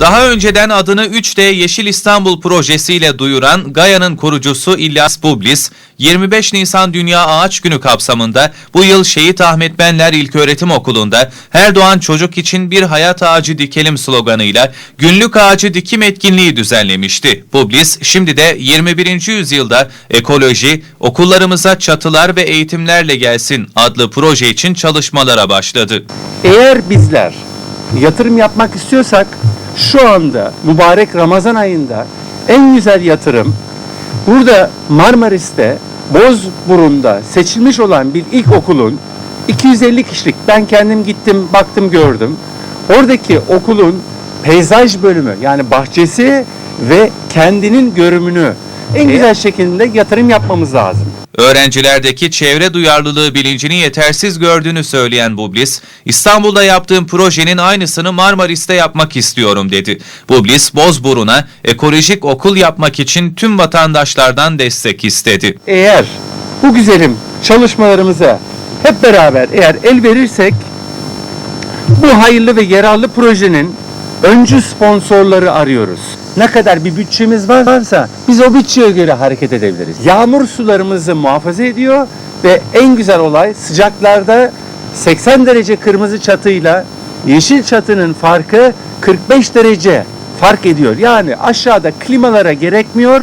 Daha önceden adını 3D Yeşil İstanbul projesiyle duyuran Gaya'nın kurucusu İlyas Bublis, 25 Nisan Dünya Ağaç Günü kapsamında bu yıl Şehit Ahmet Benler İlköğretim Okulu'nda her doğan çocuk için bir hayat ağacı dikelim sloganıyla günlük ağacı dikim etkinliği düzenlemişti. Bublis şimdi de 21. yüzyılda ekoloji okullarımıza çatılar ve eğitimlerle gelsin adlı proje için çalışmalara başladı. Eğer bizler yatırım yapmak istiyorsak şu anda mübarek Ramazan ayında en güzel yatırım burada Marmaris'te Bozburun'da seçilmiş olan bir ilkokulun 250 kişilik ben kendim gittim baktım gördüm. Oradaki okulun peyzaj bölümü yani bahçesi ve kendinin görümünü en güzel şekilde yatırım yapmamız lazım. Öğrencilerdeki çevre duyarlılığı bilincini yetersiz gördüğünü söyleyen Bublis, İstanbul'da yaptığım projenin aynısını Marmaris'te yapmak istiyorum dedi. Bublis, Bozburun'a ekolojik okul yapmak için tüm vatandaşlardan destek istedi. eğer bu güzelim çalışmalarımıza hep beraber eğer el verirsek bu hayırlı ve yararlı projenin öncü sponsorları arıyoruz. Ne kadar bir bütçemiz var- varsa biz o bütçeye göre hareket edebiliriz. Yağmur sularımızı muhafaza ediyor ve en güzel olay sıcaklarda 80 derece kırmızı çatıyla yeşil çatının farkı 45 derece fark ediyor. Yani aşağıda klimalara gerekmiyor.